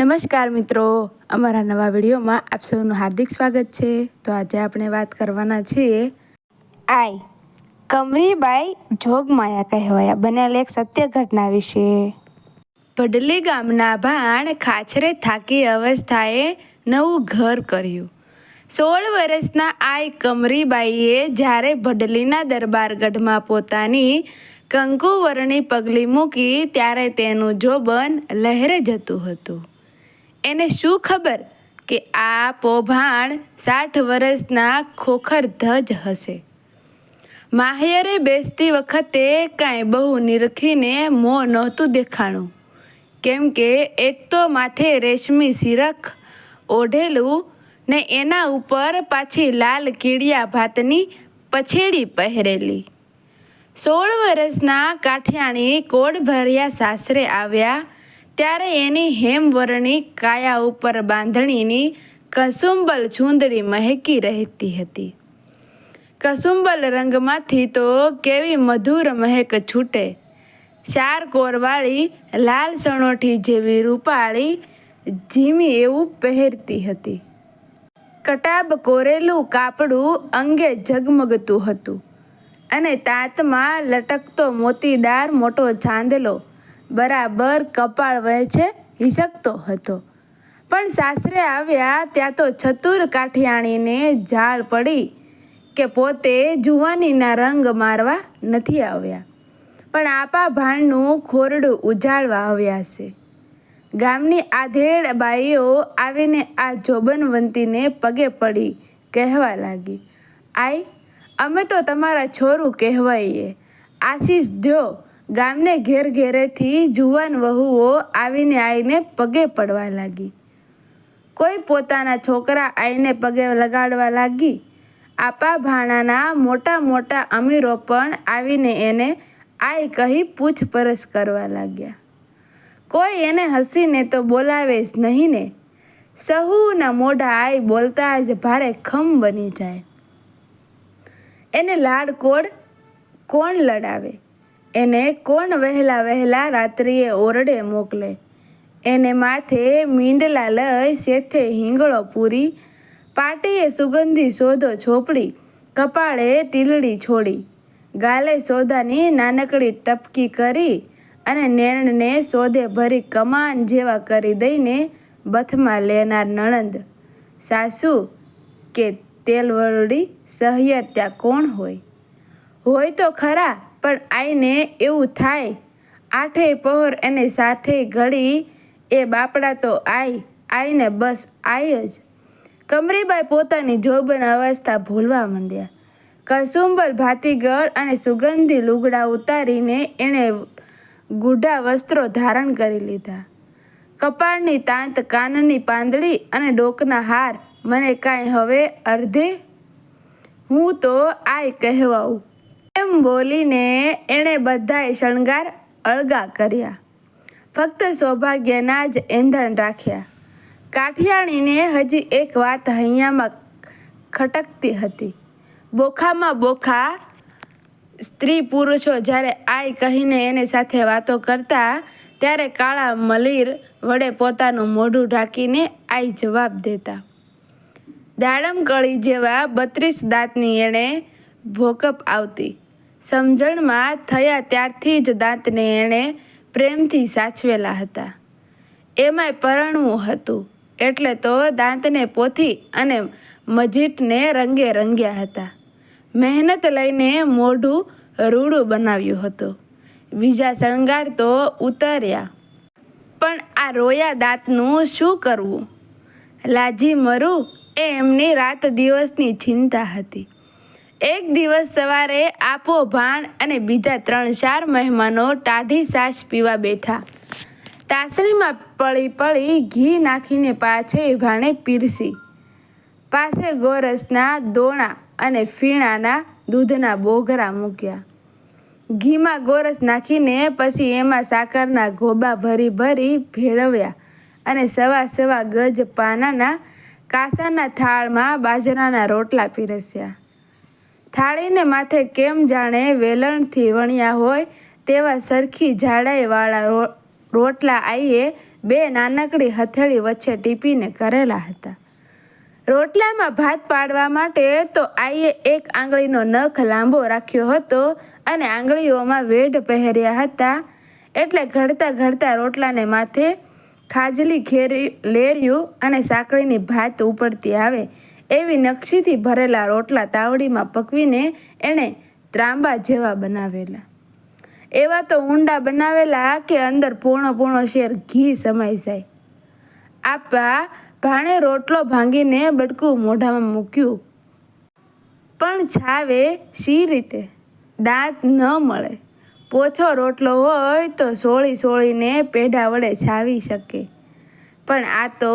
નમસ્કાર મિત્રો. અમારા નવા વિડીયોમાં આપ સૌનું હાર્દિક સ્વાગત છે. તો આજે આપણે વાત કરવાના છીએ આઈ, કમરીબાઈ જોગમાયા કહેવાયા બનેલ એક સત્ય ઘટના વિશે. ભડલી ગામના ભાણ ખાચરે થાકી અવસ્થાએ નવું ઘર કર્યું. સોળ વર્ષના આઈ કમરીબાઈએ જ્યારે ભડલીના દરબારગઢમાં પોતાની કંકુવરણી પગલી મૂકી, ત્યારે તેનું જોબન લહેરે જતું હતું. એને શું ખબર કે આ પોભાણ સાઠ વર્ષના ખોખર ધજ હશે? માહિયરે બેસતી વખતે કાંઈ બહુ નિરખીને મોં નહોતું દેખાણું. કેમ કે એક તો માથે રેશમી સિરખ ઓઢેલું ને એના ઉપર પાછી લાલ કીડિયા ભાતની પછેડી પહેરેલી. સોળ વર્ષના કાઠિયાણી કોડ ભર્યા સાસરે આવ્યા ત્યારે એની હેમવર્ણી કાયા ઉપર બાંધણીની કસુંબલ છૂંદડી મહેકી રહેતી હતી. કસુંબલ રંગમાંથી તો કેવી મધુર મહેક છૂટે. ચાર કોરવાળી, લાલ સણોઠી જેવી રૂપાળી જીમી એવું પહેરતી હતી. કટાબ કોરેલું કાપડું અંગે ઝગમગતું હતું અને તાતમાં લટકતો મોતીદાર મોટો ચાંદલો બરાબર કપાળ વહેંચે હિસકતો હતો. પણ સાસરે આવ્યા ત્યાં તો ચતુર કાઠિયાણીને ઝાડ પડી કે પોતે જુવાનીના રંગ મારવા નથી આવ્યા. પણ આપા ભાણનું ખોરડું ઉજાળવા આવ્યા છે. ગામની આધેડ બાઈઓ આવીને આ જોબનવંતીને પગે પડી કહેવા લાગી આઈ અમે તો તમારા છોરું કહેવાઈએ. આશીષ દ્યો ગામને ઘેર ઘેરેથી જુવાન વહુઓ આવીને આઈને પગે પડવા લાગી. કોઈ પોતાના છોકરા આઈને પગે લગાડવા લાગી. આપા ભાણાના મોટા મોટા અમીરો પણ આવીને એને આઈ કહી પૂછપરછ કરવા લાગ્યા. કોઈ એને હસીને તો બોલાવે જ નહીં ને સહુના મોઢા આઈ બોલતા જ ભારે ખમ બની જાય. એને લાડકોડ કોણ લડાવે? એને કોણ વહેલા વહેલા રાત્રિએ ઓરડે મોકલે? એને માથે મીંડલા લઈ શેથે હિંગળો પૂરી, પાટીએ સુગંધી સોદો છોપડી કપાળે ટીલડી છોડી, ગાલે સોદાની નાનકડી ટપકી કરી અને નેણને સોદે ભરી કમાન જેવા કરી દઈને બથમાં લેનાર નણંદ, સાસુ, કે તેલવરડી સહિયર ત્યાં કોણ હોય? હોય તો ખરા પણ આઈને એવું થાય. આઠે પહોર એને સાથે ઘડી, એ બાપડા તો આઈ આઈને બસ આઈ જ. કમરીબાઈ પોતાની જોબન અવસ્થા ભૂલવા માંડ્યા. કસુંબલ ભાતીગળ અને સુગંધી લુગડા ઉતારીને એણે ગુઢા વસ્ત્રો ધારણ કરી લીધા. કપાળની તાંત, કાનની પાંદડી અને ડોકના હાર. મને કાંઈ હવે અર્ધે? હું તો આય કહેવાઉં. એમ બોલીને એણે બધાએ શણગાર અળગા કર્યા. ફક્ત સૌભાગ્યના જ એંધણ રાખ્યા. કાઠિયાણીને હજી એક વાત હૈયામાં ખટકતી હતી. બોખામાં બોખા સ્ત્રી પુરુષો જ્યારે આય કહીને એને સાથે વાતો કરતા, ત્યારે કાળા મલીર વડે પોતાનું મોઢું ઢાંકીને આઈ જવાબ દેતા. દાડમ કળી જેવા બત્રીસ દાંતની એણે ભોકપ આવતી. સમજણમાં થયા ત્યારથી જ દાંતને એણે પ્રેમથી સાચવેલા હતા. એમાંય પરણવું હતું, એટલે તો દાંતને પોથી અને મજીટને રંગે રંગ્યા હતા. મહેનત લઈને મોઢું રૂડું બનાવ્યું હતું. બીજા શણગાર તો ઉતર્યા. પણ આ રોયા દાંતનું શું કરવું? લાજી મરું એ એમની રાત દિવસની ચિંતા હતી. એક દિવસ સવારે આપો ભાણ અને બીજા ત્રણ ચાર મહેમાનો ટાઢી સાસ પીવા બેઠા. તાસણીમાં પળી પળી ઘી નાખીને પાછે ભાણે પીરસી. પાસે ગોરસના દોણા અને ફીણાના દૂધના બોઘરા મૂક્યા. ઘીમાં ગોરસ નાખીને પછી એમાં સાકરના ગોબા ભરી ભરી ભેળવ્યા અને સવા સવા ગજ પાનાના કાસાના થાળમાં બાજરાના રોટલા પીરસ્યા. થાળીને માથે કેમ જાણે વેલણથી વણ્યા હોય તેવા સરખી જાડાઈવાળા રોટલા આઈએ બે નાનકડી હથેળી વચ્ચે ટીપીને કરેલા હતા. રોટલામાં ભાત પાડવા માટે તો આઈએ એક આંગળીનો નખ લાંબો રાખ્યો હતો અને આંગળીઓમાં વેઢ પહેર્યા હતા એટલે ઘડતા ઘડતા રોટલાને માથે ખાજલી ઘેરી લેર્યું અને સાંકળીની ભાત ઉપડતી આવે એવી નકશીથી ભરેલા રોટલા તાવડીમાં પકવીને એણે ત્રાંબા જેવા બનાવેલા. એવા તો ઊંડા બનાવેલા કે અંદર પૂર્ણ પૂર્ણ શેર ઘી સમાઈ જાય. આપા ભાણે રોટલો ભાંગીને બટકું મોઢામાં મૂક્યું. પણ છાવે શી રીતે? દાંત ન મળે. પોછો રોટલો હોય તો સોળી સોળીને પેઢા વડે છાવી શકે. પણ આ તો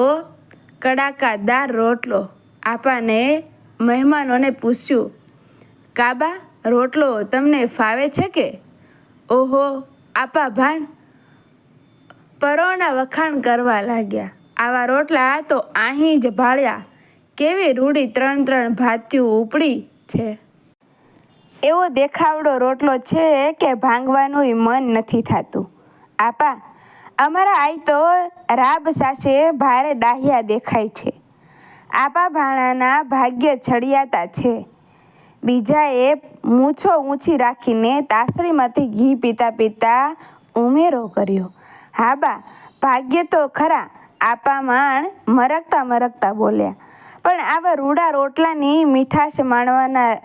કડાકાદાર રોટલો. આપાને મહેમાનોને પૂછ્યું, કાબા, રોટલો તમને ફાવે છે કે? ઓહો, આપા ભાણ પરોના વખાણ કરવા લાગ્યા. આવા રોટલા તો અહીં જ ભાળ્યા. કેવી રૂડી ત્રણ ત્રણ ભાત્યું ઉપડી છે. એવો દેખાવડો રોટલો છે કે ભાંગવાનું મન નથી થતું. આપા, અમારા આઈ તો રાબ સાસે ભારે ડાહ્યા દેખાય છે. આપા ભાણાના ભાગ્ય છડિયાતા છે. બીજાએ મૂછો ઊંચી રાખીને તાસળીમાંથી ઘી પીતા પીતા ઉમેરો કર્યો. હા બા, ભાગ્ય તો ખરા, આપા માણ મરકતા મરકતા બોલ્યા. પણ આવા રૂડા રોટલાની મીઠાશ માણવાના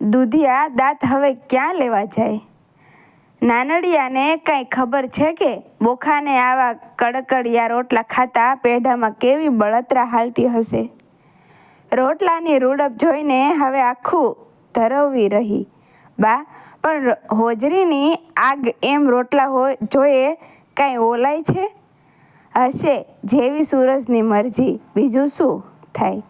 દૂધિયા દાંત હવે ક્યાં લેવા જાય? નાનડિયાને કાંઈ ખબર છે કે બોખાને આવા કડકડિયા રોટલા ખાતા પેઢામાં કેવી બળતરા હાલતી હશે? રોટલાની રૂડપ જોઈને હવે આખું ધરવવી રહી. બા, પણ હોજરીની આગ એમ રોટલા હોય જોઈએ કાંઈ ઓલાય છે? હશે જેવી સૂરજની મરજી, બીજું શું થાય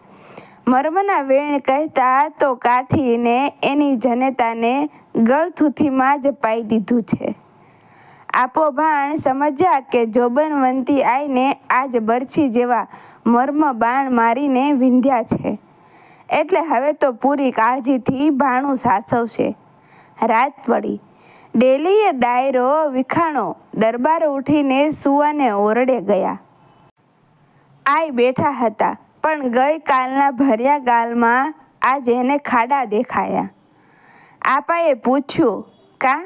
મર્મના વેણ કહેતા તો કાઠીને એની જનેતાને ગળથુથીમાં જ પાઈ દીધું છે. આપો ભાણ સમજ્યા કે જોબનવંતી આઈને આજ બરછી જેવા મર્મ બાણ મારીને વિંધ્યા છે. એટલે હવે તો પૂરી કાળજીથી ભાણું સાસવશે. રાત પડી. ડેલીએ ડાયરો વિખાણો દરબાર ઉઠીને સુવાને ઓરડે ગયા. આઈ બેઠા હતા, પણ ગઈ કાલના ભર્યા ગાલમાં આજે એને ખાડા દેખાયા. આપાએ પૂછ્યું, કા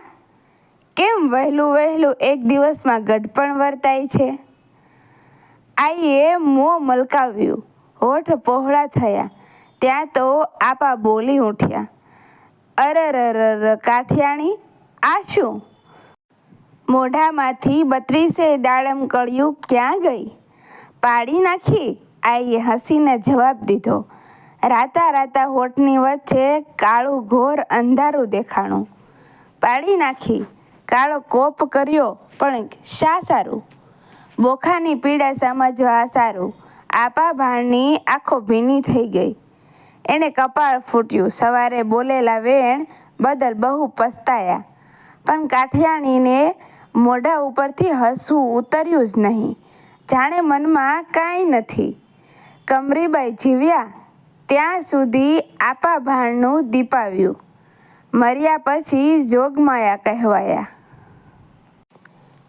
કેમ વહેલું વહેલું એક દિવસમાં ગઢપણ વર્તાય છે? આઈએ મોં મલકાવ્યું. હોઠ પહોળા થયા. ત્યાં તો આપા બોલી ઉઠ્યા. અરરરર કાઠિયાણી, આ શું? મોઢામાંથી બત્રીસે દાડમ કળિયું ક્યાં ગઈ? પાડી નાખી? આઈએ હસીને જવાબ દીધો. રાતા રાતા હોઠની વચ્ચે કાળું ઘોર અંધારું દેખાણું. પાડી નાખી. કાળો કોપ કર્યો, પણ શા સારું? બોખાની પીડા સમજવા સારું. આપા ભાણની આંખો ભીની થઈ ગઈ. એણે કપાળ ફૂટ્યું. સવારે બોલેલા વેણ બદલ બહુ પસ્તાયા. પણ કાઠિયાણીને મોઢા ઉપરથી હસવું ઉતર્યું જ નહીં. જાણે મનમાં કાંઈ નથી. કમરીબાઈ જીવ્યા. ત્યાં સુધી આપા ભાણનું દીપાવ્યું. મર્યા પછી જોગમાયા કહેવાયા.